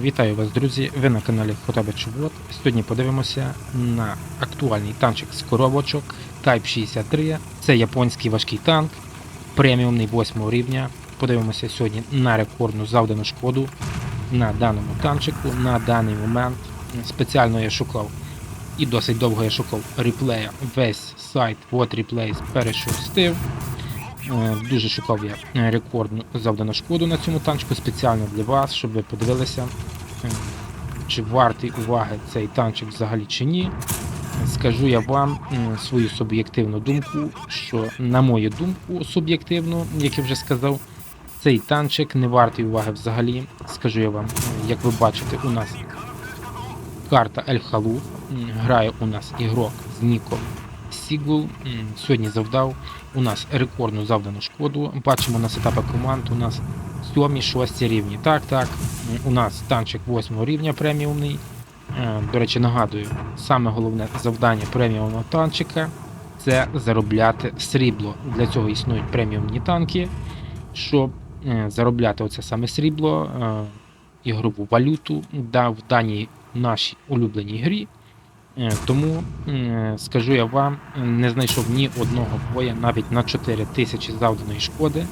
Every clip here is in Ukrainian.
Вітаю вас, друзі! Ви на каналі Хотаби Чубот. Сьогодні подивимося на актуальний танчик з коробочок Type 63. Це японський важкий танк, преміумний 8 рівня. Подивимося сьогодні на рекордну завдану шкоду на даному танчику. На даний момент спеціально я шукав і досить довго я шукав реплея. Весь сайт What Replays перешустив. Е, Дуже шукав я е, рекордну завдану шкоду на цьому танчику спеціально для вас, щоб ви подивилися, е, чи вартий уваги цей танчик взагалі чи ні. Скажу я вам свою суб'єктивну думку, що, на мою думку, суб'єктивну, як я вже сказав, цей танчик не вартий уваги взагалі. Скажу я вам, як ви бачите, у нас карта Ель Халу. Грає у нас ігрок з ніком Сігул. Сьогодні завдав у нас рекордну завдану шкоду. Бачимо на сетапах команд у нас 7-6 рівні. Так, так, у нас танчик 8 рівня преміумний. Е, До речі, нагадую, саме головне завдання преміумного танчика це заробляти срібло. Для цього існують преміумні танки, щоб е, заробляти оце саме срібло, е, ігрову валюту да, в даній нашій улюбленій грі. Е, Тому е, скажу я вам, не знайшов ні одного боя навіть на 4 тисячі завданої шкоди,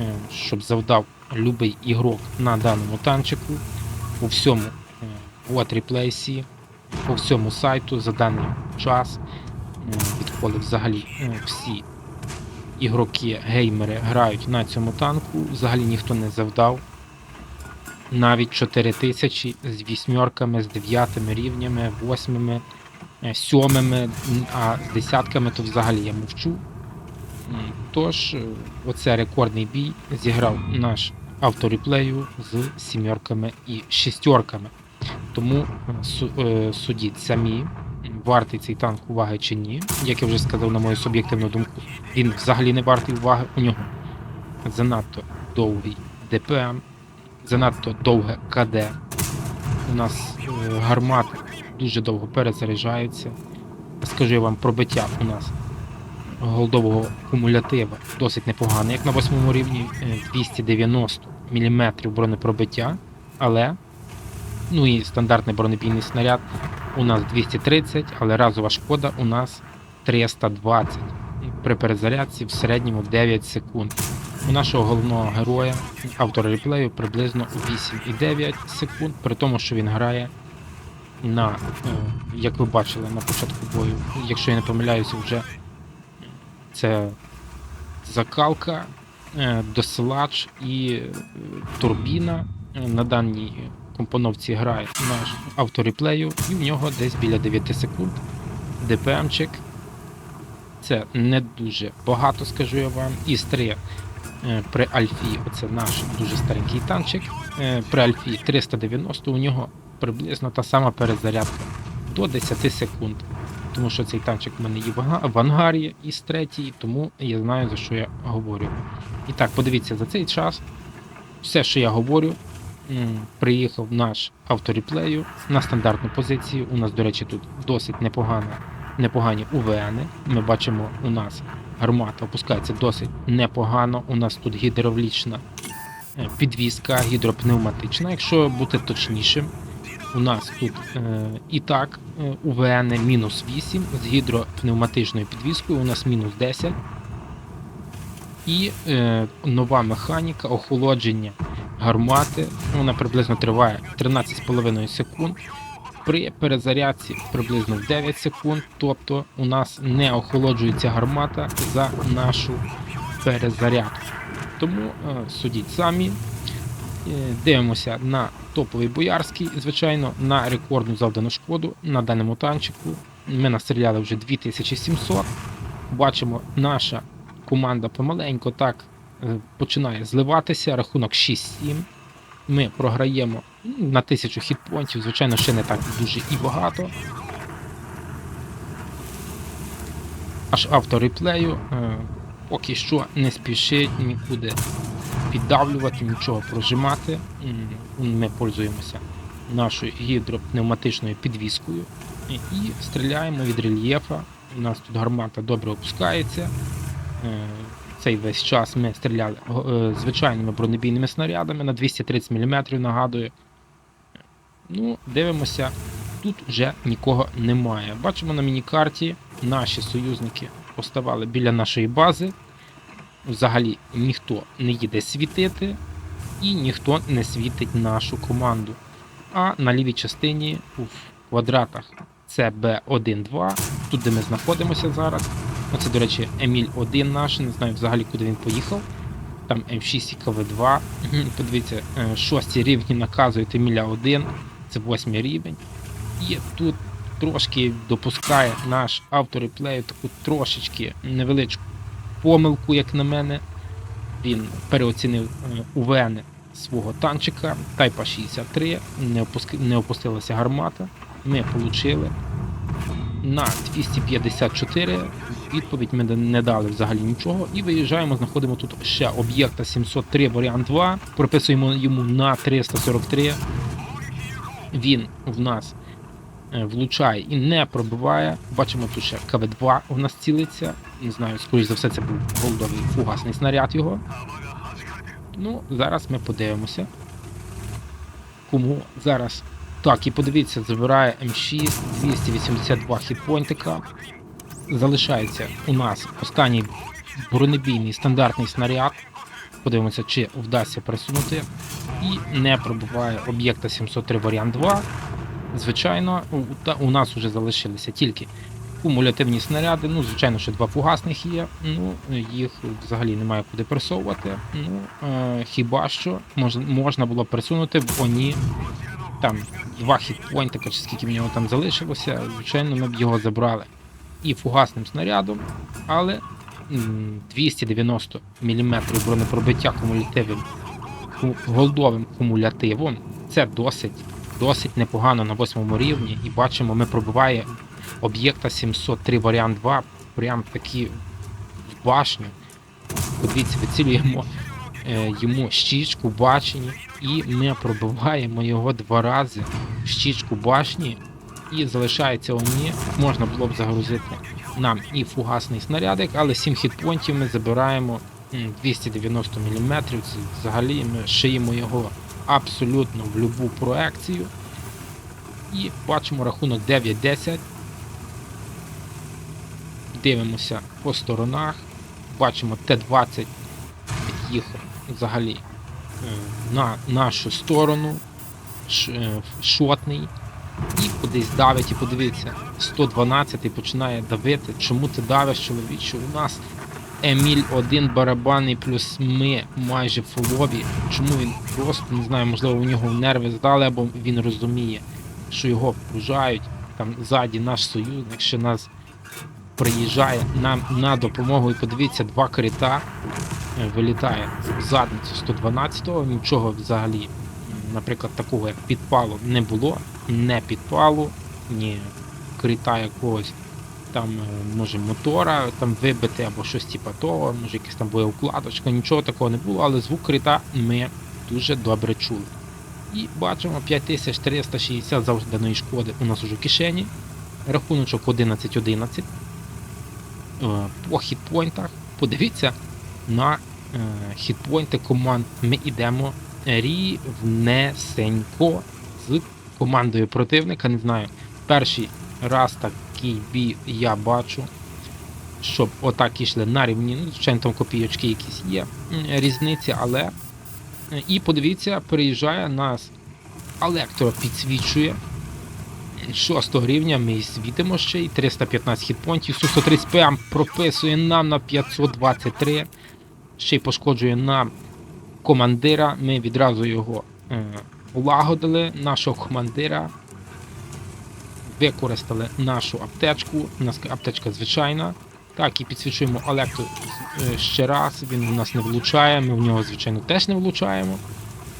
е, щоб завдав любий ігрок на даному танчику по всьому е, по всьому сайту за даний час, відколи взагалі всі ігроки, геймери грають на цьому танку, взагалі ніхто не завдав навіть 4000 з вісьмерками, з дев'ятими рівнями, восьмими, е, сьомими, а з десятками то взагалі я мовчу. Тож, е, оце рекордний бій зіграв наш автореплею з сімерками і шістерками. Тому е, судіть самі, вартий цей танк уваги чи ні. Як я вже сказав, на мою суб'єктивну думку, він взагалі не вартий уваги. У нього занадто довгий ДПМ, занадто довге КД. У нас е, гармати дуже довго перезаряджаються. Скажу я вам, пробиття у нас голдового кумулятива досить непогане, як на восьмому рівні, е, 290 мм бронепробиття, але ну і стандартний бронебійний снаряд у нас 230, але разова шкода у нас 320. При перезарядці в середньому 9 секунд. У нашого головного героя автора реплею приблизно 8,9 секунд, при тому, що він грає на, е, як ви бачили на початку бою, якщо я не помиляюся, вже це закалка, е, досилач і е, турбіна. На даній компоновці грає наш автореплею, і в нього десь біля 9 секунд ДПМчик. Це не дуже багато, скажу я вам. Із 3 е, при Альфі, оце наш дуже старенький танчик. Е, При Альфі 390 у нього приблизно та сама перезарядка до 10 секунд. Тому що цей танчик в мене є в ангарі із третій, тому я знаю за що я говорю. І так, подивіться, за цей час все, що я говорю, приїхав наш автореплею на стандартну позицію. У нас, до речі, тут досить непогана, непогані УВН. Ми бачимо, у нас гармата опускається досить непогано. У нас тут гідравлічна е, підвізка, гідропневматична, якщо бути точнішим. У нас тут е, і так е, УВН мінус 8 з гідропневматичною підвіскою, у нас мінус 10. І е, нова механіка охолодження гармати. Вона приблизно триває 13,5 секунд. При перезарядці приблизно в 9 секунд. Тобто у нас не охолоджується гармата за нашу перезарядку. Тому е, судіть самі. Е, Дивимося на топовий боярський, звичайно, на рекордну завдану шкоду на даному танчику. Ми настріляли вже 2700. Бачимо, наша команда помаленько так е, починає зливатися. Рахунок 6-7. Ми програємо ну, на 1000 хітпонтів, звичайно, ще не так дуже і багато. Аж автореплею е, поки що не спішить нікуди піддавлювати, нічого прожимати. Ми пользуємося нашою гідропневматичною підвіскою і стріляємо від рельєфа. У нас тут гармата добре опускається. Е, Цей весь час ми стріляли е, звичайними бронебійними снарядами на 230 мм, нагадую. Ну, дивимося, тут вже нікого немає. Бачимо на міні-карті, наші союзники поставали біля нашої бази. Взагалі ніхто не їде світити, і ніхто не світить нашу команду. А на лівій частині в квадратах це Б1-2, тут де ми знаходимося зараз. Оце, до речі, Еміль 1 наш, не знаю взагалі куди він поїхав. Там М6 і КВ2. Подивіться, е, шості рівні наказують Еміля 1, це восьмий рівень. І тут трошки допускає наш автор реплею таку трошечки невеличку помилку, як на мене. Він переоцінив е, УВН свого танчика Тайпа 63, не, опуски, не опустилася гармата. Ми отримали на 254. Відповідь ми не дали взагалі нічого. І виїжджаємо, знаходимо тут ще об'єкта 703 варіант 2. Прописуємо йому на 343. Він в нас е, влучає і не пробиває. Бачимо тут ще КВ-2 у нас цілиться. Не знаю, скоріш за все, це був голдовий фугасний снаряд його. Ну, зараз ми подивимося. Кому зараз. Так, і подивіться, забирає М6, 282 хітпойнтика. Залишається у нас останній бронебійний стандартний снаряд. Подивимося, чи вдасться присунути. І не пробиває об'єкта 703 варіант 2. Звичайно, у, нас вже залишилися тільки кумулятивні снаряди. Ну, звичайно, що два фугасних є. Ну, їх взагалі немає куди присовувати. Ну, е, хіба що мож, можна було присунути в Оні там два хітпойнтика, чи скільки в нього там залишилося. Звичайно, ми б його забрали і фугасним снарядом, але 290 мм бронепробиття кумулятивним голдовим кумулятивом. Це досить, досить непогано на восьмому рівні. І бачимо, ми пробиває об'єкта 703 варіант 2 прям таки в башню. Подивіться, вицілюємо е, йому щічку башні, і ми пробиваємо його два рази в щічку башні, і залишається оні. Можна було б загрузити нам і фугасний снарядик, але 7 хітпонтів ми забираємо 290 мм. Взагалі ми шиємо його абсолютно в будь-яку проекцію. І бачимо рахунок 9-10. Дивимося по сторонах. Бачимо Т-20 під'їхав взагалі е, на нашу сторону. Е, Шотний. І кудись давить, і подивіться, 112 починає давити. Чому ти давиш, чоловіче? У нас Еміль один барабанний, плюс ми майже фулові. Чому він просто не знаю, можливо, у нього нерви здали, або він розуміє, що його вкружають. Там ззаді наш союзник, що нас приїжджає нам на допомогу. І подивіться, два крита е, вилітає в задницю 112-го. Нічого взагалі, наприклад, такого як підпалу не було. Не підпалу, ні крита якогось там, е, може, мотора там вибити або щось типу того, може якась там боєукладочка, нічого такого не було, але звук крита ми дуже добре чули. І бачимо 5360 завданої шкоди у нас уже в кишені. Рахуночок 11-11. Е, По хітпойнтах. Подивіться на е, хітпойнти команд. Ми йдемо рівнесенько з командою противника. Не знаю, перший раз такий бій я бачу, щоб отак ішли на рівні. Ну, звичайно, там копійочки якісь є різниці, але. І подивіться, приїжджає нас Алектро підсвічує. 6 рівня ми світимо ще й 315 хітпонтів. Су-130 ПМ прописує нам на 523. Ще й пошкоджує нам командира. Ми відразу його е, улагодили. Нашого командира. Використали нашу аптечку. У нас аптечка звичайна. Так, і підсвічуємо Електро е, ще раз. Він у нас не влучає, ми в нього, звичайно, теж не влучаємо.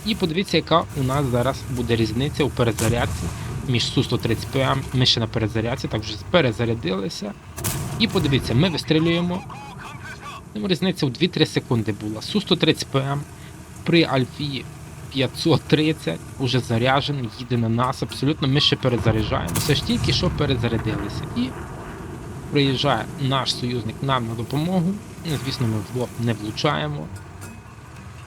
І подивіться, яка у нас зараз буде різниця у перезарядці між Су-130 ПМ. Ми ще на перезарядці, так вже перезарядилися. І подивіться, ми вистрілюємо. Різниця в 2-3 секунди була. Су-130 ПМ при Альфі 530 уже заряджений, їде на нас абсолютно. Ми ще перезаряджаємо. Все ж тільки що перезарядилися. І приїжджає наш союзник нам на допомогу. Ну, Звісно, ми в не влучаємо.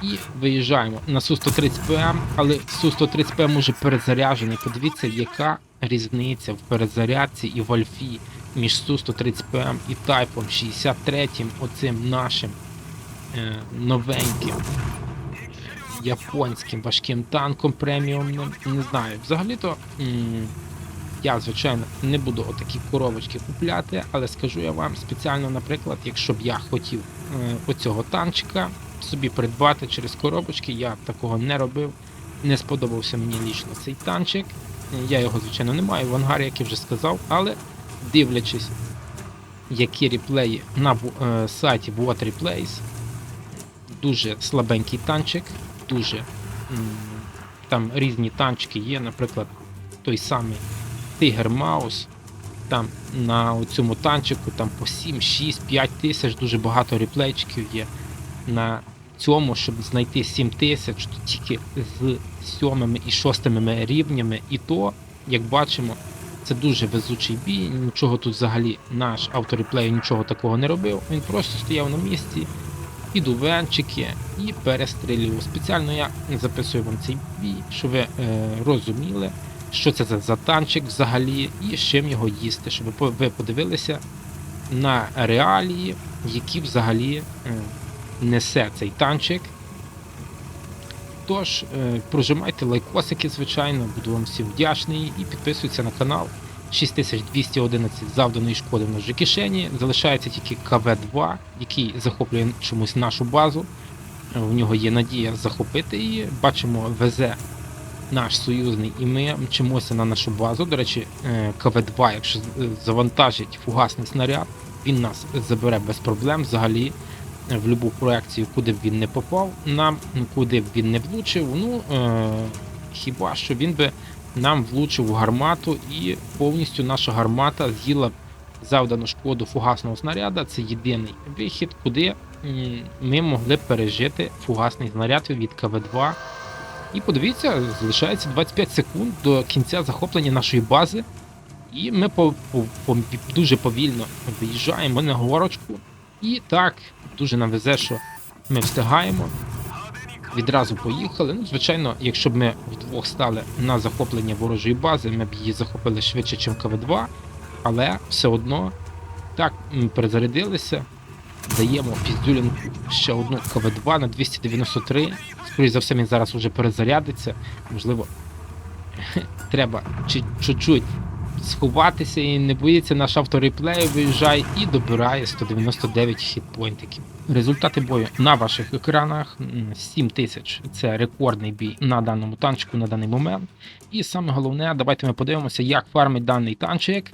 І виїжджаємо на Су-130 ПМ, але Су-130 ПМ уже перезаряджений. Подивіться, яка різниця в перезарядці і в альфі між Су-130 ПМ і Тайпом 63, оцим нашим е, новеньким японським важким танком преміумним. Не знаю, взагалі-то я, звичайно, не буду отакі коробочки купляти, але скажу я вам спеціально, наприклад, якщо б я хотів е, оцього танчика собі придбати через коробочки, я б такого не робив. Не сподобався мені лічно цей танчик. Я його, звичайно, не маю в ангарі, як я вже сказав, але дивлячись, які реплеї на е, сайті Water Replays, дуже слабенький танчик, дуже там різні танчики є, наприклад, той самий Tiger Mouse, там на цьому танчику там по 7, 6, 5 тисяч, дуже багато реплейчиків є. На цьому, щоб знайти 7 тисяч, то тільки з сьомими і шостими рівнями, і то, як бачимо, це дуже везучий бій, нічого тут взагалі наш автореплей нічого такого не робив. Він просто стояв на місці, під увенчики і перестрілював. Спеціально я записую вам цей бій, щоб ви е, розуміли, що це за, за танчик взагалі і з чим його їсти, щоб ви подивилися на реалії, які взагалі е, несе цей танчик. Тож, е, прожимайте лайкосики, звичайно, буду вам всім вдячний і підписуйтесь на канал. 6211 завданої шкоди в вже кишені. Залишається тільки КВ-2, який захоплює чомусь нашу базу. В нього є надія захопити її. Бачимо, везе наш союзний, і ми мчимося на нашу базу. До речі, е, КВ-2, якщо завантажить фугасний снаряд, він нас забере без проблем взагалі е, в будь-яку проекцію, куди б він не попав, нам ну, куди б він не влучив. Ну е, хіба що він би нам влучив в гармату, і повністю наша гармата з'їла завдану шкоду фугасного снаряда. Це єдиний вихід, куди ми могли пережити фугасний снаряд від КВ-2. І подивіться, залишається 25 секунд до кінця захоплення нашої бази. І ми по, по, по- дуже повільно виїжджаємо на горочку. І так, дуже нам везе, що ми встигаємо. Відразу поїхали. Ну, звичайно, якщо б ми вдвох стали на захоплення ворожої бази, ми б її захопили швидше, ніж КВ-2. Але все одно так ми перезарядилися. Даємо піздюлінку ще одну КВ-2 на 293. Скоріше за все, він зараз вже перезарядиться. Можливо, треба чуть-чуть сховатися і не боїться наш автореплей, виїжджає і добирає 199 хітпойнтиків. Результати бою на ваших екранах 7 тисяч це рекордний бій на даному танчику на даний момент. І саме головне, давайте ми подивимося, як фармить даний танчик.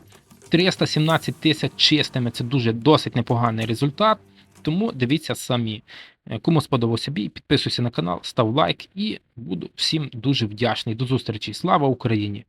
317 тисяч чистими це дуже досить непоганий результат. Тому дивіться самі. Е, Кому сподобався бій, підписуйся на канал, став лайк і буду всім дуже вдячний. До зустрічі. Слава Україні!